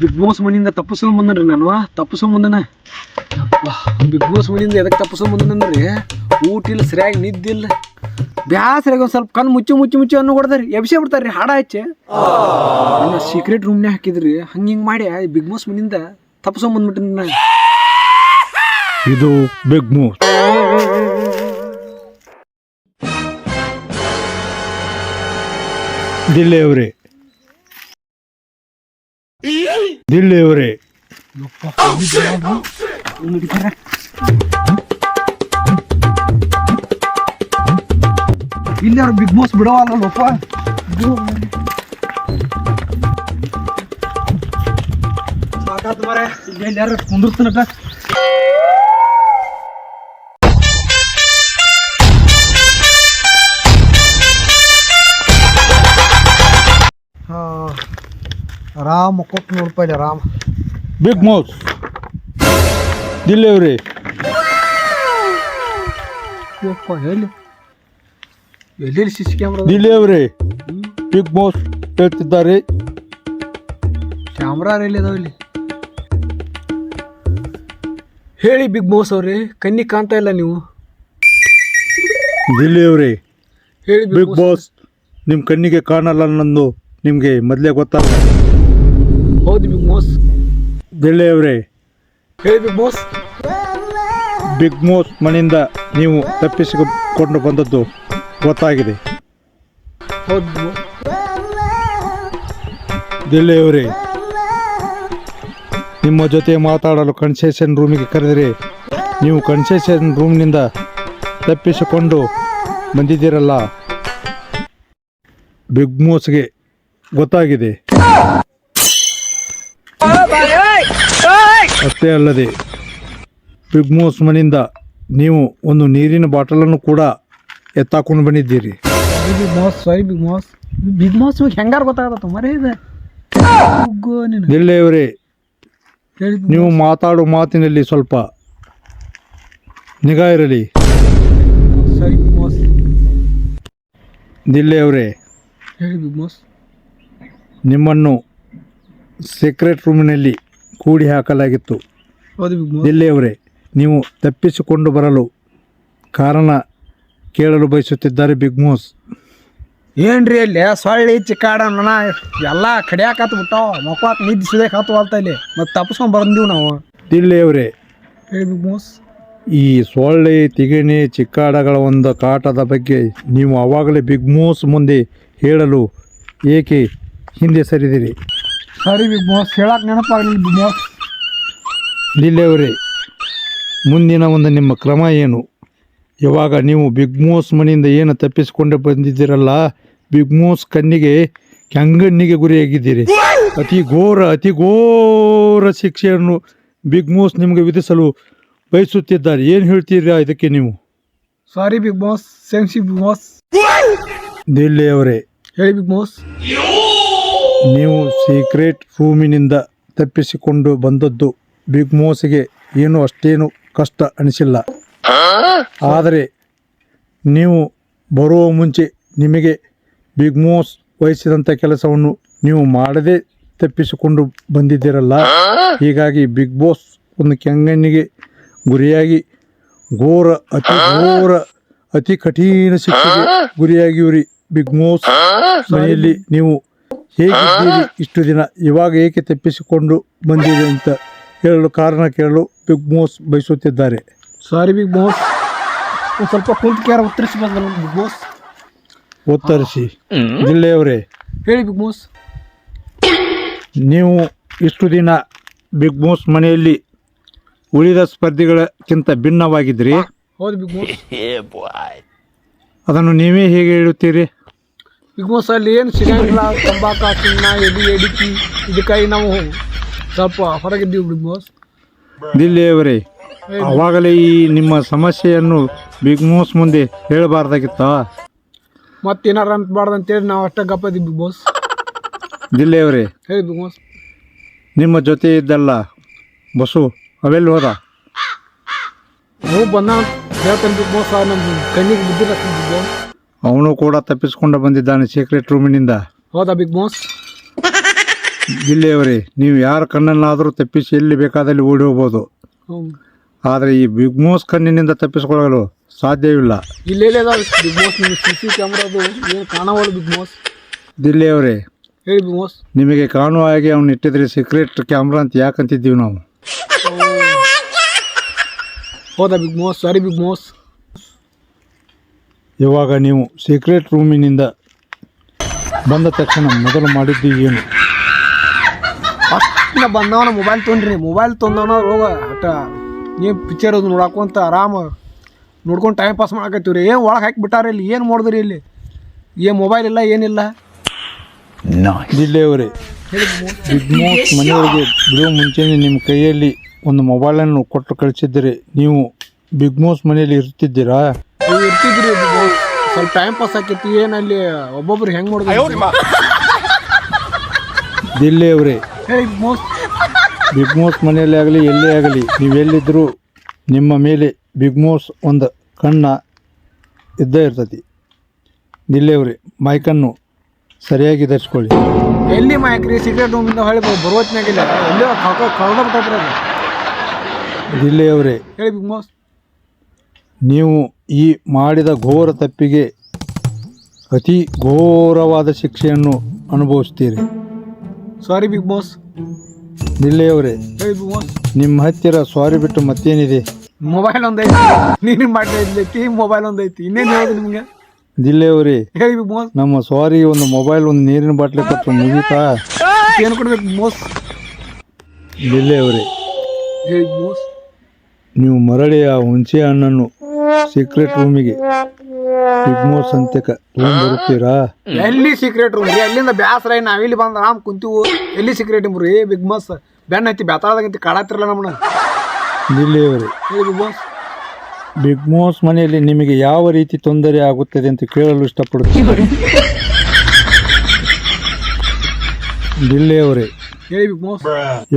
Big boss ಮನಿಯಿಂದ ತಪ್ಪಿಸ್ಕೊಂಡ್ ಬಂದನ್ರಿ ನಾನು. ತಪ್ಪಿಸ್ಕೊಂಡ್ ಮುಂದನ big boss ಮನಿಯಿಂದ ಎದಕ್ಕೆ ತಪ್ಪಿಸ್ಕೊಂಡ್ ಬಂದನಂದ್ರಿ? ಊಟ ಇಲ್ಲ ಸರಿಯಾಗಿ ನಿದ್ದಿಲ್ಲ. ಬ್ಯಾಸರಿಗೆ ಒಂದು ಸ್ವಲ್ಪ ಕಣ್ಣು ಮುಚ್ಚಿ ಮುಚ್ಚಿ ಮುಚ್ಚಿ ಅನ್ನು ಕೊಡ್ತಾರಿ ಬಿಡ್ತಾರೆ ರೀ ಹಾಡ ಹಚ್ಚಿ. ಸೀಕ್ರೆಟ್ ರೂಮ್ನೇ ಹಾಕಿದ್ರಿ. ಹಂಗೆ ಹಿಂಗೆ ಮಾಡಿ ಬಿಗ್ ಬಾಸ್ ಮನಿಯಿಂದ ತಪ್ಪಿಸ್ಕೊಂಡ್ ಬಂದ್ಬಿಟ್ಟಿನಿ ಇದು ಬಿಗ್ ಬಾಸ್. ದಿಲ್ಲಿ ಅವರೇ ದಿಲ್ಲಿ ಅವರೇ ಇಲ್ಲಿ ಅವ್ರು ಬಿಗ್ ಬಾಸ್ ಬಿಡವಲ್ಲಪ್ಪ ಸಾಕಾತ್ ಮರೆ ಇಲ್ಲಿ ಯಾರು ಕುಂದಿರ್ತಾನಕ್ಕ ರಾಮ್ ಕೊಟ್ಟು ನೂರು ರೂಪಾಯಿ ರಾಮ್. ಬಿಗ್ ಮೌಸ್ ಡಿಲಿವರಿ ಎಲ್ಲೆಲ್ಲಿ C C camera delivery big mouse ಹೇಳ್ತಿದ್ದಾರೆ. ಕ್ಯಾಮ್ರಾ ಎಲ್ಲಿ ಅದಾವ ಇಲ್ಲಿ? ಹೇಳಿ ಬಿಗ್ ಬಾಸ್ ಅವ್ರಿ ಕಣ್ಣಿ ಕಾಣ್ತಾ ಇಲ್ಲ ನೀವು. ಡಿಲಿವರಿ ಹೇಳಿ ಬಿಗ್ ಬಾಸ್ ನಿಮ್ಮ ಕಣ್ಣಿಗೆ ಕಾಣಲ್ಲ ಅನ್ನೋದು ನಿಮಗೆ ಮೊದಲೇ ಗೊತ್ತಲ್ಲ ಹೌದು ಬಿಗ್ ಮೋಸ್ ಅವರೇ ಹೇಳಿ ಬಿಗ್ ಮೋಸ್ ಬಿಗ್ ಮೋಸ್ ಮನೆಯಿಂದ ನೀವು ತಪ್ಪಿಸಿಕೊಂಡು ಬಂದದ್ದು ಗೊತ್ತಾಗಿದೆ. ಹೌದು ಬಿಗ್ ನಿಮ್ಮ ಜೊತೆ ಮಾತಾಡಲು ಕನ್ಸೆಷನ್ ರೂಮಿಗೆ ಕರೆದರೆ ನೀವು ಕನ್ಸೆಷನ್ ರೂಮ್ನಿಂದ ತಪ್ಪಿಸಿಕೊಂಡು ಬಂದಿದ್ದೀರಲ್ಲ. ಬಿಗ್ ಮೋಸ್ಗೆ ಗೊತ್ತಾಗಿದೆ. ಅಷ್ಟೇ ಅಲ್ಲದೆ ಬಿಗ್ ಮೋಸ್ ಮನೆಯಿಂದ ನೀವು ಒಂದು ನೀರಿನ ಬಾಟಲನ್ನು ಕೂಡ ಎತ್ತಾಕೊಂಡು ಬಂದಿದ್ದೀರಿ. Big mass sorry big mass big boss ಹೆಂಗಾರ ಗೊತ್ತಾಗತ್ತ ಮರೇ ಇದೆ? ನೀವು. ಮಾತಾಡೋ ಮಾತಿನಲ್ಲಿ ಸ್ವಲ್ಪ ನಿಗಾ ಇರಲಿ. ಸಾರಿ ಬಿಗ್ ದಿಲ್ಲಿಯವರೇ ಹೇಳಿ ಬಿಗ್ ನಿಮ್ಮನ್ನು ಸೀಕ್ರೆಟ್ ರೂಮಿನಲ್ಲಿ ಕೂಡಿ ಹಾಕಲಾಗಿತ್ತು. ಜಿಲ್ಲೆಯವರೇ ನೀವು ತಪ್ಪಿಸಿಕೊಂಡು ಬರಲು ಕಾರಣ ಕೇಳಲು ಬಯಸುತ್ತಿದ್ದಾರೆ ಬಿಗ್ ಮೋಸ್ ಏನ್ರಿ ಅಲ್ಲಿ? ಸೊಳ್ಳಿ ಚಿಕ್ಕಾಡ ನನ ಎಲ್ಲ ಕಡಿಯಾಕತ್ ಬಿಟ್ಟಾವ ಮಕ್ವಾಕ್ ನಿದ್ದೆ ಸುದೇಕ್ ಹತ್ತು ಅಂತ ಇಲ್ಲಿ. ಮತ್ತೆ ತಪ್ಪಿಸ್ಕೊಂಡ್ ಬಂದೀವಿ ನಾವು. ದಿಲ್ಲಿಯವರೇ ಹೇಳಿ ಬಿಗ್ ಈ ಸೊಳ್ಳೆ ತಿಗಣಿ ಚಿಕ್ಕಾಡಗಳ ಒಂದು ಕಾಟದ ಬಗ್ಗೆ ನೀವು ಆವಾಗಲೇ ಬಿಗ್ ಮೋಸ್ ಮುಂದೆ ಹೇಳಲು ಏಕೆ ಹಿಂದೆ ಸರಿದಿರಿ? ಸಾರಿ ಬಿಗ್ ಬಾಸ್ ಹೇಳಕ್ ನೆನಪಾಗಲಿಲ್ಲ ಬಿಗ್ ಬಾಸ್. ಲೀಲೆಯವರೇ ಮುಂದಿನ ಒಂದು ನಿಮ್ಮ ಕ್ರಮ ಏನು? ಇವಾಗ ನೀವು ಬಿಗ್ ಮೋಸ್ ಮನೆಯಿಂದ ಏನು ತಪ್ಪಿಸಿಕೊಂಡು ಬಂದಿದ್ದೀರಲ್ಲ ಬಿಗ್ ಮೋಸ್ ಕಣ್ಣಿಗೆ ಕೆಂಗಣ್ಣಿಗೆ ಗುರಿಯಾಗಿದ್ದೀರಿ ಅತಿ ಘೋರ ಅತಿ ಘೋರ ಶಿಕ್ಷೆಯನ್ನು ಬಿಗ್ ಮೋಸ್ ನಿಮಗೆ ವಿಧಿಸಲು ಬಯಸುತ್ತಿದ್ದಾರೆ. ಏನು ಹೇಳ್ತೀರಾ ಇದಕ್ಕೆ ನೀವು? ಸಾರಿ ಬಿಗ್ ಬಾಸ್ ಸೆನ್ಸಿ ಬಿಗ್ ಬಾಸ್. ದಿಲ್ಲಿಯವರೇ ಹೇಳಿ ಬಿಗ್ ಬಾಸ್. ನೀವು ಸೀಕ್ರೆಟ್ ರೂಮಿನಿಂದ ತಪ್ಪಿಸಿಕೊಂಡು ಬಂದದ್ದು ಬಿಗ್ ಮೋಸ್ಗೆ ಏನು ಅಷ್ಟೇನು ಕಷ್ಟ ಅನಿಸಿಲ್ಲ. ಆದರೆ ನೀವು ಬರುವ ಮುಂಚೆ ನಿಮಗೆ ಬಿಗ್ ಮೋಸ್ ವಹಿಸಿದಂಥ ಕೆಲಸವನ್ನು ನೀವು ಮಾಡದೇ ತಪ್ಪಿಸಿಕೊಂಡು ಬಂದಿದ್ದೀರಲ್ಲ? ಹೀಗಾಗಿ ಬಿಗ್ ಬಾಸ್ ಒಂದು ಕೆಂಗಣ್ಣಿಗೆ ಗುರಿಯಾಗಿ ಘೋರ, ಅತಿ ಘೋರ, ಅತಿ ಕಠಿಣ ಶಿಕ್ಷೆಗೆ ಗುರಿಯಾಗಿವ್ರಿ ಬಿಗ್ ಮೋಸ್ ಮನೆಯಲ್ಲಿ ನೀವು ಹೇಗಿದ್ದೀರಿ ಇಷ್ಟು ದಿನ? ಇವಾಗ ಏಕೆ ತಪ್ಪಿಸಿಕೊಂಡು ಬಂದಿರಿ ಅಂತ ಹೇಳಲು ಕಾರಣ ಕೇಳಲು big boss ಬಯಸುತ್ತಿದ್ದಾರೆ. Sorry big boss. ಒಂದು ಸ್ವಲ್ಪ ಕುಂತ ಉತ್ತರಿಸಿ ಬಂದ ಬಿಗ್ ಬಾಸ್. ಉತ್ತರಿಸಿ. ಜಿಲ್ಲೆಯವರೇ ಹೇಳಿ ಬಿಗ್ ಬಾಸ್. ನೀವು ಇಷ್ಟು ದಿನ ಬಿಗ್ ಬಾಸ್ ಮನೆಯಲ್ಲಿ ಉಳಿದ ಸ್ಪರ್ಧಿಗಳಕ್ಕಿಂತ ಭಿನ್ನವಾಗಿದ್ರಿ ಹೌದು ಬಿಗ್ ಬಾಸ್. ಅದನ್ನು ನೀವೇ ಹೇಗೆ ಹೇಳುತ್ತೀರಿ? ಬಿಗ್ ಬಾಸ್ ಅಲ್ಲಿ ಏನು ಸಿಗಂಗಿಲ್ಲ ತಂಬಾಕು ಹಾಕಿನ ಎಡಿ ಎಡಿಕಿ ಇದಕ್ಕಾಗಿ ನಾವು ಸ್ವಲ್ಪ ಹೊರಗಿದ್ದೀವಿ ಬಿಗ್ ಬಾಸ್ ದಿಲ್ಲಿಯವರೇ ಅವಾಗಲೇ ಈ ನಿಮ್ಮ ಸಮಸ್ಯೆಯನ್ನು ಬಿಗ್ ಬಾಸ್ ಮುಂದೆ ಹೇಳಬಾರ್ದಾಗಿತ್ತ? ಮತ್ತೇನಾರ ಅಂತಬಾರ್ದು ಅಂತೇಳಿ ನಾವು ಅಷ್ಟೇ ಗಪ್ಪ ಇದ್ದೀವಿ ಬಿಗ್ ಬಾಸ್ ದಿಲ್ಲಿಯವರೇ ಹೇಳಿ ಬಿಗ್ ಬಾಸ್ ನಿಮ್ಮ ಜೊತೆ ಇದ್ದಲ್ಲ ಬಸ್ಸು ಅವೆಲ್ಲಿ ಹೋದ? ನಾವು ಬಂದ ಹೇಳ್ತೇನೆ ಬಿಗ್ ಬಾಸ್ ನಮ್ಮ ಕಣ್ಣಿಗೆ ಬಿದ್ದಿಲ್ಲ ಬಿಗ್ ಬಾಸ್ ಅವನು ಕೂಡ ತಪ್ಪಿಸಿಕೊಂಡು ಬಂದಿದ್ದಾನೆ ಸೀಕ್ರೆಟ್ ರೂಮಿನಿಂದ ಹೌದಾ ಬಿಗ್ ಬಾಸ್? ಜಿಲ್ಲೆಯವರೇ ನೀವು ಯಾರ ಕಣ್ಣನ್ನಾದರೂ ತಪ್ಪಿಸಿ ಎಲ್ಲಿ ಬೇಕಾದಲ್ಲಿ ಓಡಿ ಹೋಗ್ಬೋದು. ಆದರೆ ಈ ಬಿಗ್ ಮೋಸ್ ಕಣ್ಣಿನಿಂದ ತಪ್ಪಿಸಿಕೊಳ್ಳಲು ಸಾಧ್ಯವಿಲ್ಲ. ಇಲ್ಲೆಲ್ಲೇ ಬಿಗ್ ಬಾಸ್? ನಿಮ್ಮ ಸಿ ಸಿ ಕ್ಯಾಮ್ರಾದು ಏನು ಕಾಣವಲ್ಲ ಬಿಗ್ ಬಾಸ್? ಜಿಲ್ಲೆಯವರೇ ಹೇಳಿ ಬಿಗ್ ಬಾಸ್. ನಿಮಗೆ ಕಾಣುವ ಹಾಗೆ ಅವನು ಇಟ್ಟಿದ್ರೆ ಸೀಕ್ರೆಟ್ ಕ್ಯಾಮ್ರಾ ಅಂತ ಯಾಕಂತಿದ್ದೀವಿ ನಾವು? ಹೌದಾ ಬಿಗ್ ಮೋಸ್ ಸಾರಿ ಬಿಗ್ ಬಾಸ್. ಇವಾಗ ನೀವು ಸೀಕ್ರೆಟ್ ರೂಮಿನಿಂದ ಬಂದ ತಕ್ಷಣ ಮೊದಲು ಮಾಡಿದ್ದು ಏನು? ಫಸ್ಟ್ ನಾ ಬಂದವನ ಮೊಬೈಲ್ ತೊಗೊಂಡ್ರಿ. ಮೊಬೈಲ್ ತೊಂದವನ ರೋಗ. ಅಟ ನೀವು ಪಿಕ್ಚರ್ ಅದು ನೋಡಾಕೊಂತ ಆರಾಮ ನೋಡ್ಕೊಂಡು ಟೈಮ್ ಪಾಸ್ ಮಾಡಕತ್ತೀವಿ ರೀ ಏನು ಒಳಗೆ ಹಾಕಿ ಬಿಟ್ಟಾರೆ ಇಲ್ಲಿ. ಏನು ಮಾಡಿದ್ರಿ ಇಲ್ಲಿ? ಏನು ಮೊಬೈಲ್ ಇಲ್ಲ ಏನಿಲ್ಲ? ಜಿಲ್ಲೆಯವರೇ ಹೇಳಿ ಬಿಗ್ ಬಾಸ್ ಮನೆಯವರಿಗೆ ಬಿಡುವ ಮುಂಚೆನೆ ನಿಮ್ಮ ಕೈಯಲ್ಲಿ ಒಂದು ಮೊಬೈಲನ್ನು ಕೊಟ್ಟು ಕಳಿಸಿದ್ದರೆ ನೀವು ಬಿಗ್ ಮೋಸ್ ಮನೆಯಲ್ಲಿ ಇರ್ತಿದ್ದೀರಾ? ನೀವು ಇರ್ತಿದ್ರಿ ಸ್ವಲ್ಪ ಟೈಮ್ ಪಾಸ್ ಆಕೈತಿ ಏನು ಅಲ್ಲಿ ಒಬ್ಬೊಬ್ರು ಹೆಂಗ್ ಮಾಡಿದ್ರಿ ದಿಲ್ಲಿ ಹೇಳಿ ಬಿಗ್ ಮೋಸ್ ಮನೆಯಲ್ಲಿ ಆಗಲಿ ಎಲ್ಲೇ ಆಗಲಿ ನೀವು ಎಲ್ಲಿದ್ದರೂ ನಿಮ್ಮ ಮೇಲೆ ಬಿಗ್ ಮೋಸ್ ಒಂದು ಕಣ್ಣ ಇದ್ದೇ ಇರ್ತತಿ. ದಿಲ್ಲಿಯವ್ರಿ ಮೈಕನ್ನು ಸರಿಯಾಗಿ ಧರಿಸ್ಕೊಳ್ಳಿ. ಎಲ್ಲಿ ಮಾಯಕ್ರಿ ಸಿಗರೇಟ್ ರೂಮಿಂದ ಇಂದ ಬರುವತ್ನಾಗಿಲ್ಲ ಎಲ್ಲೋ ಕಳ್ದ ಜಿಲ್ಲೆಯವರೇ ಹೇಳಿ ಬಿಗ್ ಬಾಸ್. ನೀವು ಈ ಮಾಡಿದ ಘೋರ ತಪ್ಪಿಗೆ ಅತಿ ಘೋರವಾದ ಶಿಕ್ಷೆಯನ್ನು ಅನುಭವಿಸ್ತೀರಿ ಸಾರಿ ಬಿಗ್ ಬಾಸ್ ನಿಲ್ಲೆಯವರೇ ಹೇಳಿ ನಿಮ್ಮ ಹತ್ತಿರ ಸಾರಿ ಬಿಟ್ಟು ಮತ್ತೇನಿದೆ? ಮೊಬೈಲ್ ಒಂದೈತಿ. ನೀನು ಬಾಟ್ಲಿ ಐತಿ ಮೊಬೈಲ್ ಒಂದೈತಿ. ಇನ್ನೇನು ಹೇಳೋದು ನಿಮಗೆ? ಜಿಲ್ಲೆಯವರೇ ಹೇಳಿ ಬಿಗ್ ಬಾಸ್ ನಮ್ಮ ಸ್ವಾರಿ ಒಂದು ಮೊಬೈಲ್ ಒಂದು ನೀರಿನ ಬಾಟ್ಲಿ ಕೊಟ್ಟು ಮುಗಿತಾ? ಏನು ಕೊಡ್ಬೇಕು ಬಿಗ್ ಬಾಸ್ ಜಿಲ್ಲೆಯವರೇ ಹೇಳಿ ಬಿಗ್ ಬಾಸ್ ನೀವು ಮರಳಿ ಆ ಹುಣಸೆ ಹಣ್ಣನ್ನು ಸೀಕ್ರೆಟ್ ರೂಮಿಗೆ ಸಿಗ್ಮೋರ್ ಸಂತೆಕ. ರೂಮ್ ಬರುತ್ತೀರಾ? ಎಲ್ಲಿ ಸೀಕ್ರೆಟ್ ರೂಮ್ ರೀ ಅಲ್ಲಿಂದ ಬ್ಯಾಸರ ನಾವ್ ಇಲ್ಲಿ ಬಂದ ಆರಾಮ್ ಕುಂತೀವು? ಎಲ್ಲಿ ಸೀಕ್ರೆಟ್ ರೂಮ್ ರೀ? ಬಿಗ್ ಬಾಸ್ ಬೆನ್ನ ಐತಿ ಬೆತ್ತಾಳದಾಗಂತಿ ಕಾಡತ್ತಿರಲ್ಲ ನಮ್ಮನ್ನ. ಜಿಲ್ಲೆಯವರೇ ಹೇಳಿ ಬಿಗ್ ಬಾಸ್ ಬಿಗ್ ಮೋಸ್ ಮನೆಯಲ್ಲಿ ನಿಮಗೆ ಯಾವ ರೀತಿ ತೊಂದರೆ ಆಗುತ್ತದೆ ಅಂತ ಕೇಳಲು ಇಷ್ಟಪಡುತ್ತೀವಿ ಜಿಲ್ಲೆಯವರೇ ಹೇಳಿ ಬಿಗ್ ಬಾಸ್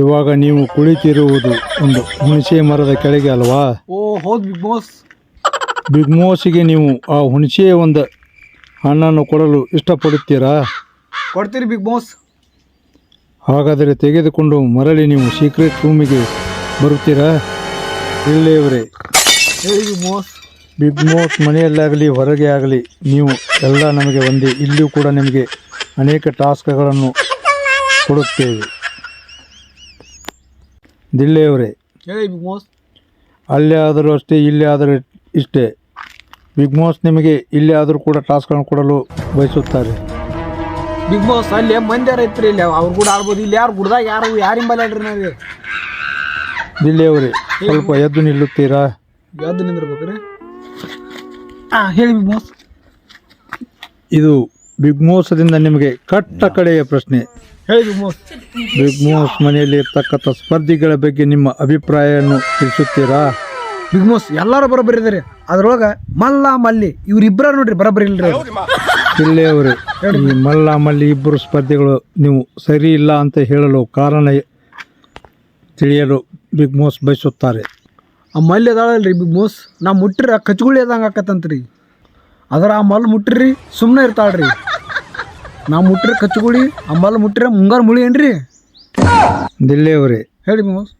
ಇವಾಗ ನೀವು ಕುಳಿತಿರುವುದು ಒಂದು ಹುಣಸೆ ಮರದ ಕೆಳಗೆ ಅಲ್ವಾ? ಓ ಹೌದು ಬಿಗ್ ಬಾಸ್ ಬಿಗ್ ಮೋಸಿಗೆ ನೀವು ಆ ಹುಣಸೆ ಒಂದು ಹಣ್ಣನ್ನು ಕೊಡಲು ಇಷ್ಟಪಡುತ್ತೀರಾ? ಕೊಡ್ತೀರಿ ಬಿಗ್ ಬಾಸ್. ಹಾಗಾದರೆ ತೆಗೆದುಕೊಂಡು ಮರಳಿ ನೀವು ಸೀಕ್ರೆಟ್ ರೂಮಿಗೆ ಬರುತ್ತೀರಾ? ಇಲ್ಲೇವರೇ ಹೇಳಿ ಬಿಗ್ ಬಾಸ್. ಬಿಗ್ ಮೋಸ್ ಮನೆಯಲ್ಲಾಗಲಿ ಹೊರಗೆ ಆಗಲಿ ನೀವು ಎಲ್ಲ ನಮಗೆ ಒಂದೇ. ಇಲ್ಲಿಯೂ ಕೂಡ ನಿಮಗೆ ಅನೇಕ ಟಾಸ್ಕ್ಗಳನ್ನು ಕೊಡುತ್ತೇವೆ. ದಿಳ್ಳೆಯವರೇ ಹೇಳಿ ಬಿಗ್ ಬಾಸ್. ಅಲ್ಲೇ ಆದರೂ ಅಷ್ಟೇ ಇಲ್ಲೇ ಆದರೂ ಇಷ್ಟೇ. ಬಿಗ್ ಬಾಸ್ ನಿಮಗೆ ಇಲ್ಲೇ ಆದರೂ ಕೂಡ ಟಾಸ್ಕ್ಗಳನ್ನು ಕೊಡಲು ಬಯಸುತ್ತಾರೆ. ಬಿಗ್ ಬಾಸ್ ಅಲ್ಲಿ ಮಂದಿ ರೈತರು ಐತ್ರಿ ಇಲ್ಲಿ. ಅವ್ರು ಕೂಡ ಆಡ್ಬೋದು. ಇಲ್ಲಿ ಯಾರು ಗುಡ್ದಾಗ ಯಾರು ಯಾರಿಂಬ ಹೇಳ್ರಿ ನಾವು ದಿಲ್ಲೆಯವರೇ ಸ್ವಲ್ಪ ಎದ್ದು ನಿಲ್ಲುತ್ತೀರಾ? ಯಾವ್ದು ನಿಂದಿರ್ಬೇಕ್ರಿ. ಹಾಂ ಹೇಳಿ ಬಿಗ್ ಬಾಸ್ ಇದು ಬಿಗ್ ಮೋಸದಿಂದ ನಿಮಗೆ ಕಟ್ಟ ಕಡೆಯ ಪ್ರಶ್ನೆ. ಹೇಳಿ ಬಿಗ್ ಬಾಸ್ ಬಿಗ್ ಮೋಸ್ ಮನೆಯಲ್ಲಿ ಇರ್ತಕ್ಕಂಥ ಸ್ಪರ್ಧಿಗಳ ಬಗ್ಗೆ ನಿಮ್ಮ ಅಭಿಪ್ರಾಯವನ್ನು ತಿಳಿಸುತ್ತೀರಾ? ಬಿಗ್ ಬಾಸ್ ಎಲ್ಲರೂ ಬರೋಬ್ಬರಿ ಇದಾರೆ. ಅದ್ರೊಳಗೆ ಮಲ್ಲ ಮಲ್ಲಿ ಇವ್ರಿಬ್ಬರ ನೋಡ್ರಿ ಬರೋಬ್ಬರಿ ಇಲ್ರಿ ಇಲ್ಲೇ ಅವ್ರಿ ಈ ಮಲ್ಲ ಮಲ್ಲಿ ಇಬ್ಬರು ಸ್ಪರ್ಧೆಗಳು ನೀವು ಸರಿ ಇಲ್ಲ ಅಂತ ಹೇಳಲು ಕಾರಣ ತಿಳಿಯಲು ಬಿಗ್ ಮೋಸ್ ಬಯಸುತ್ತಾರೆ. ಆ ಮಲ್ಲಿ ಅದಾಳಲ್ರಿ ಬಿಗ್ ಮೋಸ್ ನಾ ಮುಟ್ಟ್ರಿ ಆ ಕಚ್ಗುಳಿ ಅದಂಗೆ ಆಕತ್ತಂತ್ರಿ. ಅದ್ರ ಆ ಮಲ್ ಮುಟ್ರಿ ಸುಮ್ಮನೆ ಇರ್ತಾಳ್ರಿ. ನಾ ಮುಟ್ರಿ ಕಚ್ಗುಳಿ ಆ ಮಲ್ ಮುಟ್ರಿ ಮುಂಗಾರು ಮುಳಿ ಏನ್ರಿ? ದಿಲ್ಲೆಯವರೇ ಹೇಳಿ ಬಿಗ್ ಬಾಸ್.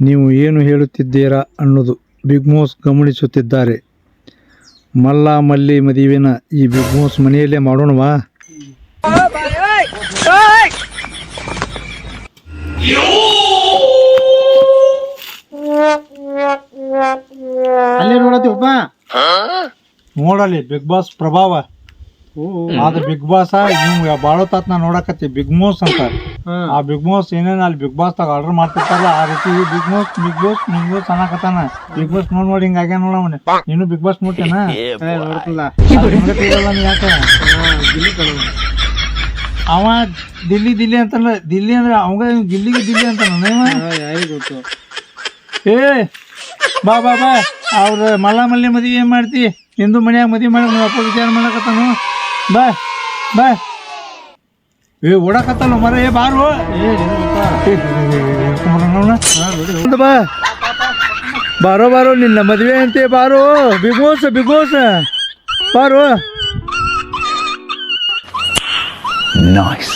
ನೀವು ಏನು ಹೇಳುತ್ತಿದ್ದೀರಾ ಅನ್ನೋದು ಬಿಗ್ ಮೋಸ್ ಗಮನಿಸುತ್ತಿದ್ದಾರೆ. ಮಲ್ಲ ಮಲ್ಲಿ ಮದುವೆನ ಈ ಬಿಗ್ ಮೋಸ್ ಮನೆಯಲ್ಲೇ ಮಾಡೋಣವಾ? ಅಲ್ಲೇ ನೋಡತ್ತೀವಪ್ಪ ನೋಡಲಿ ಬಿಗ್ ಬಾಸ್ ಪ್ರಭಾವ. ಆದ್ರೆ ಬಿಗ್ ಬಾಸ್ ಇವು ಬಾಳೋ ತಾತ್ನ ನೋಡಕತ್ತಿ ಬಿಗ್ ಮೋಸ್ ಅಂತ. ಆ ಬಿಗ್ ಬಾಸ್ ಏನೇನು ಅಲ್ಲಿ ಬಿಗ್ ಬಾಸ್ ತಗ ಆರ್ಡರ್ ಮಾಡ್ತಿರ್ತಾರಲ್ಲ ಆ ರೀತಿ big boss big boss big boss ಅನ್ನಕತ್ತಾನ. Big boss ನೋಡ್ ನೋಡಿ ಹಿಂಗ ಆಗ್ಯಾನ ನೋಡವನೆ ನೀನು ಬಿಗ್ ಬಾಸ್ ನೋಡ್ತೇನ ಯಾಕ? ಅವ ದಿಲ್ಲಿ ದಿಲ್ಲಿ ಅಂತಲ್ಲ ದಿಲ್ಲಿ ಅಂದ್ರೆ ಅವಂಗ ದಿಲ್ಲಿಗೆ ದಿಲ್ಲಿ ಅಂತ ಗೊತ್ತು? ಏ ಬಾ ಬಾ ಬಾ. ಅವ್ರ ಮಲ್ಲ ಮಲ್ಲೆ ಮದ್ವಿ ಏನ್ ಮಾಡ್ತಿ? ಹಿಂದೂ ಮನ್ಯಾಗ ಮದ್ವಿ ಮಾಡಿ ಅಪ್ಪ ವಿಚಾರ ಮಾಡಕತ್ತಾನು? ಬಾ ಬಾ. ಏ ಓಡಾಕತ್ತಲ್ಲ ಮರ ಏ ಬಾರು. ಬಾ. ಬಾರೋ ಬಾರೋ ನಿನ್ನ ಮದುವೆ ಅಂತೆ ಬಾರೋ. ಬಿಗೋಸ ಬಿಗೋಸ ಬಾರೋ. ನೈಸ್